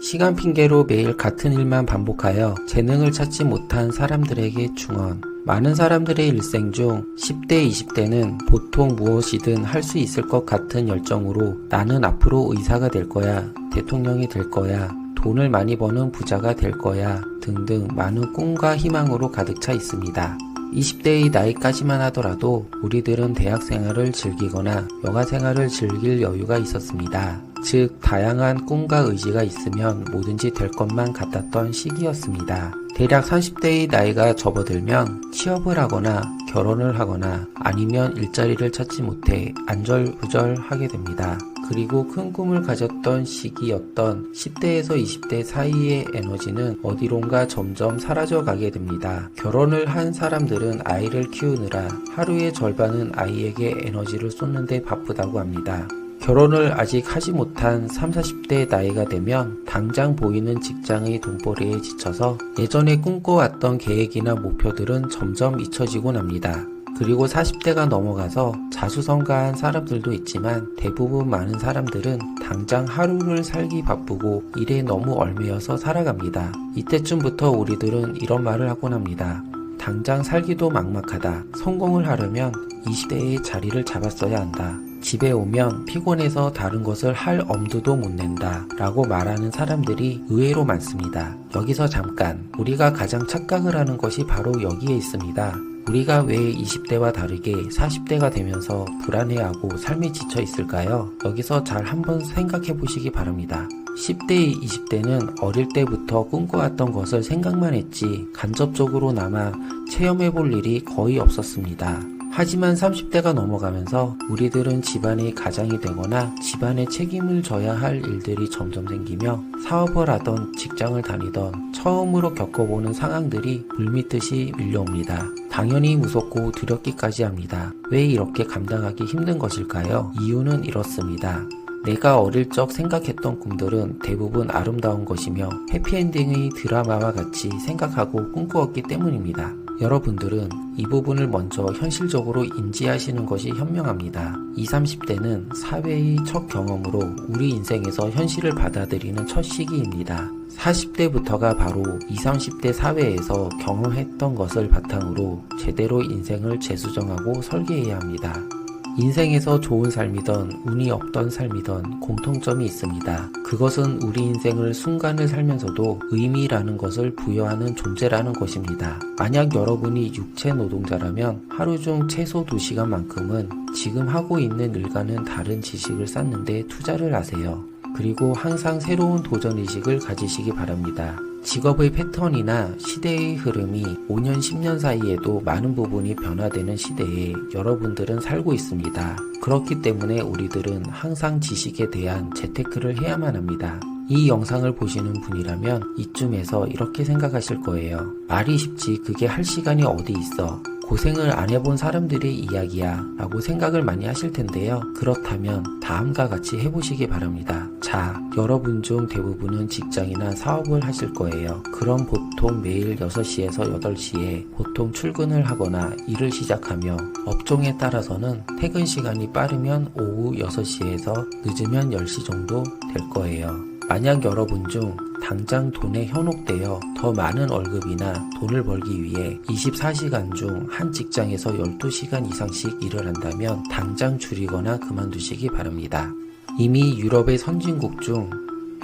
시간 핑계로 매일 같은 일만 반복하여 재능을 찾지 못한 사람들에게 충원. 많은 사람들의 일생 중 10대, 20대는 보통 무엇이든 할 수 있을 것 같은 열정으로 나는 앞으로 의사가 될 거야, 대통령이 될 거야, 돈을 많이 버는 부자가 될 거야 등등 많은 꿈과 희망으로 가득 차 있습니다. 20대의 나이까지만 하더라도 우리들은 대학 생활을 즐기거나 여가 생활을 즐길 여유가 있었습니다. 즉, 다양한 꿈과 의지가 있으면 뭐든지 될 것만 같았던 시기였습니다. 대략 30대의 나이가 접어들면 취업을 하거나 결혼을 하거나 아니면 일자리를 찾지 못해 안절부절하게 됩니다. 그리고 큰 꿈을 가졌던 시기였던 10대에서 20대 사이의 에너지는 어디론가 점점 사라져 가게 됩니다. 결혼을 한 사람들은 아이를 키우느라 하루의 절반은 아이에게 에너지를 쏟는데 바쁘다고 합니다. 결혼을 아직 하지 못한 3, 40대 나이가 되면 당장 보이는 직장의 돈벌이에 지쳐서 예전에 꿈꿔왔던 계획이나 목표들은 점점 잊혀지곤 합니다. 그리고 40대가 넘어가서 자수성가한 사람들도 있지만 대부분 많은 사람들은 당장 하루를 살기 바쁘고 일에 너무 얼매여서 살아갑니다. 이때쯤부터 우리들은 이런 말을 하곤 합니다. 당장 살기도 막막하다. 성공을 하려면 20대의 자리를 잡았어야 한다. 집에 오면 피곤해서 다른 것을 할 엄두도 못 낸다. 라고 말하는 사람들이 의외로 많습니다. 여기서 잠깐, 우리가 가장 착각을 하는 것이 바로 여기에 있습니다. 우리가 왜 20대와 다르게 40대가 되면서 불안해하고 삶에 지쳐 있을까요? 여기서 잘 한번 생각해 보시기 바랍니다. 10대, 20대는 어릴 때부터 꿈꿔왔던 것을 생각만 했지 간접적으로나마 체험해 볼 일이 거의 없었습니다. 하지만 30대가 넘어가면서 우리들은 집안의 가장이 되거나 집안의 책임을 져야 할 일들이 점점 생기며 사업을 하던 직장을 다니던 처음으로 겪어보는 상황들이 물밀듯이 밀려옵니다. 당연히 무섭고 두렵기까지 합니다. 왜 이렇게 감당하기 힘든 것일까요? 이유는 이렇습니다. 내가 어릴 적 생각했던 꿈들은 대부분 아름다운 것이며 해피엔딩의 드라마와 같이 생각하고 꿈꾸었기 때문입니다. 여러분들은 이 부분을 먼저 현실적으로 인지하시는 것이 현명합니다. 20, 30대는 사회의 첫 경험으로 우리 인생에서 현실을 받아들이는 첫 시기입니다. 40대부터가 바로 20, 30대 사회에서 경험했던 것을 바탕으로 제대로 인생을 재수정하고 설계해야 합니다. 인생에서 좋은 삶이던 운이 없던 삶이던 공통점이 있습니다. 그것은 우리 인생을 순간을 살면서도 의미라는 것을 부여하는 존재라는 것입니다. 만약 여러분이 육체 노동자라면 하루 중 최소 2시간만큼은 지금 하고 있는 일과는 다른 지식을 쌓는데 투자를 하세요. 그리고 항상 새로운 도전 의식을 가지시기 바랍니다. 직업의 패턴이나 시대의 흐름이 5년, 10년 사이에도 많은 부분이 변화되는 시대에 여러분들은 살고 있습니다. 그렇기 때문에 우리들은 항상 지식에 대한 재테크를 해야만 합니다. 이 영상을 보시는 분이라면 이쯤에서 이렇게 생각하실 거예요. 말이 쉽지 그게 할 시간이 어디 있어. 고생을 안 해본 사람들의 이야기야 라고 생각을 많이 하실 텐데요. 그렇다면 다음과 같이 해보시기 바랍니다. 자, 여러분 중 대부분은 직장이나 사업을 하실 거예요. 그럼 보통 매일 6시에서 8시에 보통 출근을 하거나 일을 시작하며 업종에 따라서는 퇴근 시간이 빠르면 오후 6시에서 늦으면 10시 정도 될 거예요. 만약 여러분 중 당장 돈에 현혹되어 더 많은 월급이나 돈을 벌기 위해 24시간 중 한 직장에서 12시간 이상씩 일을 한다면 당장 줄이거나 그만두시기 바랍니다. 이미 유럽의 선진국 중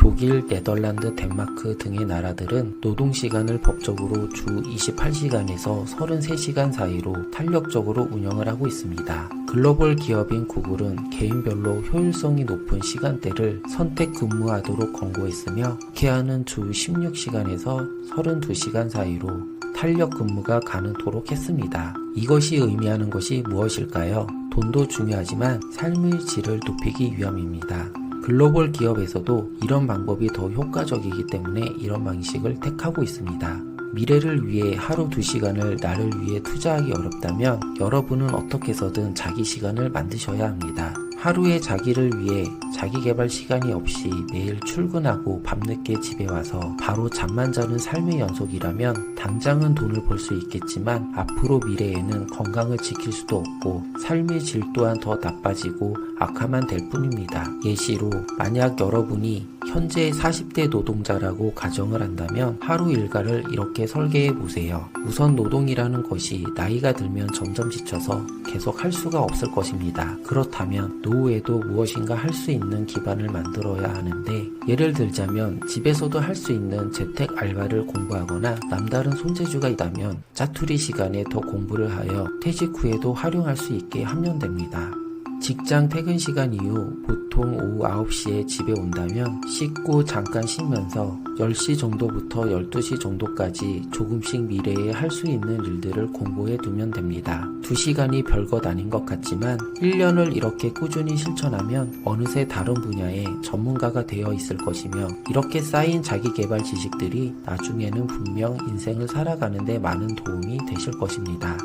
독일, 네덜란드, 덴마크 등의 나라들은 노동시간을 법적으로 주 28시간에서 33시간 사이로 탄력적으로 운영을 하고 있습니다. 글로벌 기업인 구글은 개인별로 효율성이 높은 시간대를 선택 근무하도록 권고했으며 케아는 주 16시간에서 32시간 사이로 탄력 근무가 가능토록 했습니다. 이것이 의미하는 것이 무엇일까요? 돈도 중요하지만 삶의 질을 높이기 위함입니다. 글로벌 기업에서도 이런 방법이 더 효과적이기 때문에 이런 방식을 택하고 있습니다. 미래를 위해 하루 2시간을 나를 위해 투자하기 어렵다면 여러분은 어떻게 해서든 자기 시간을 만드셔야 합니다. 하루에 자기를 위해 자기 개발 시간이 없이 매일 출근하고 밤늦게 집에 와서 바로 잠만 자는 삶의 연속이라면 당장은 돈을 벌 수 있겠지만 앞으로 미래에는 건강을 지킬 수도 없고 삶의 질 또한 더 나빠지고 악화만 될 뿐입니다. 예시로 만약 여러분이 현재 40대 노동자라고 가정을 한다면 하루 일과를 이렇게 설계해 보세요. 우선 노동이라는 것이 나이가 들면 점점 지쳐서 계속 할 수가 없을 것입니다. 그렇다면 노후에도 무엇인가 할 수 있는 기반을 만들어야 하는데 예를 들자면 집에서도 할 수 있는 재택 알바를 공부하거나 남다른 손재주가 있다면 짜투리 시간에 더 공부를 하여 퇴직 후에도 활용할 수 있게 하면 됩니다. 직장 퇴근 시간 이후 보통 오후 9시에 집에 온다면 씻고 잠깐 쉬면서 10시 정도부터 12시 정도까지 조금씩 미래에 할 수 있는 일들을 공부해 두면 됩니다. 2시간이 별것 아닌 것 같지만 1년을 이렇게 꾸준히 실천하면 어느새 다른 분야의 전문가가 되어 있을 것이며 이렇게 쌓인 자기 개발 지식들이 나중에는 분명 인생을 살아가는데 많은 도움이 되실 것입니다.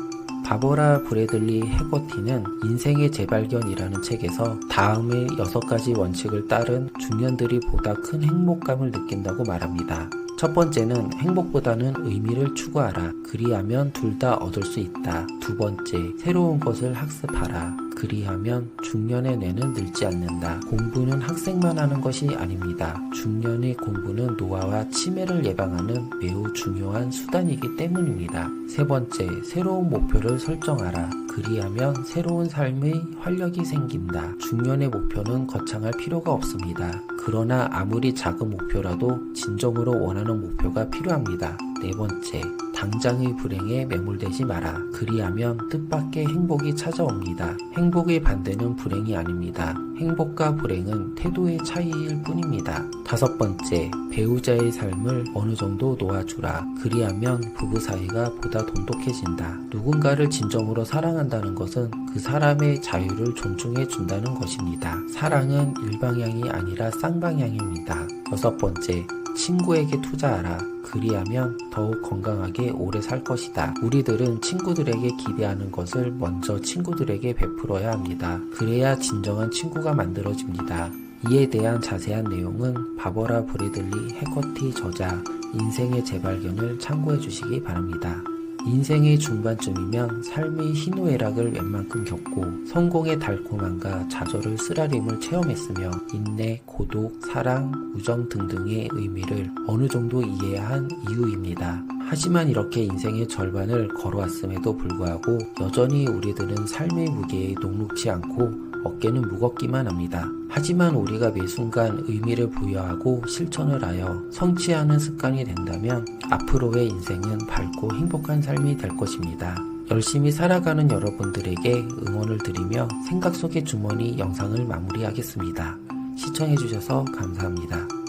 바버라 브래들리 해거티는 인생의 재발견이라는 책에서 다음의 여섯 가지 원칙을 따른 중년들이 보다 큰 행복감을 느낀다고 말합니다. 첫 번째는 행복보다는 의미를 추구하라. 그리하면 둘 다 얻을 수 있다. 두 번째, 새로운 것을 학습하라. 그리하면 중년의 뇌는 늙지 않는다. 공부는 학생만 하는 것이 아닙니다. 중년의 공부는 노화와 치매를 예방하는 매우 중요한 수단이기 때문입니다. 세 번째, 새로운 목표를 설정하라. 그리하면 새로운 삶의 활력이 생긴다. 중년의 목표는 거창할 필요가 없습니다. 그러나 아무리 작은 목표라도 진정으로 원하는 목표가 필요합니다. 네 번째, 당장의 불행에 매몰되지 마라. 그리하면 뜻밖의 행복이 찾아옵니다. 행복의 반대는 불행이 아닙니다. 행복과 불행은 태도의 차이일 뿐입니다. 다섯 번째, 배우자의 삶을 어느 정도 놓아주라. 그리하면 부부 사이가 보다 돈독해진다. 누군가를 진정으로 사랑한다는 것은 그 사람의 자유를 존중해 준다는 것입니다. 사랑은 일방향이 아니라 쌍 방향입니다. 여섯 번째, 친구에게 투자하라. 그리하면 더욱 건강하게 오래 살 것이다. 우리들은 친구들에게 기대하는 것을 먼저 친구들에게 베풀어야 합니다. 그래야 진정한 친구가 만들어집니다. 이에 대한 자세한 내용은 바버라 브래들리 해커티 저자 인생의 재발견을 참고해 주시기 바랍니다. 인생의 중반쯤이면 삶의 희노애락을 웬만큼 겪고 성공의 달콤함과 좌절을 쓰라림을 체험했으며 인내, 고독, 사랑, 우정 등등의 의미를 어느 정도 이해한 이유입니다. 하지만 이렇게 인생의 절반을 걸어왔음에도 불구하고 여전히 우리들은 삶의 무게에 녹록지 않고 어깨는 무겁기만 합니다. 하지만 우리가 매 순간 의미를 부여하고 실천을 하여 성취하는 습관이 된다면 앞으로의 인생은 밝고 행복한 삶이 될 것입니다. 열심히 살아가는 여러분들에게 응원을 드리며 생각 속의 주머니 영상을 마무리하겠습니다. 시청해주셔서 감사합니다.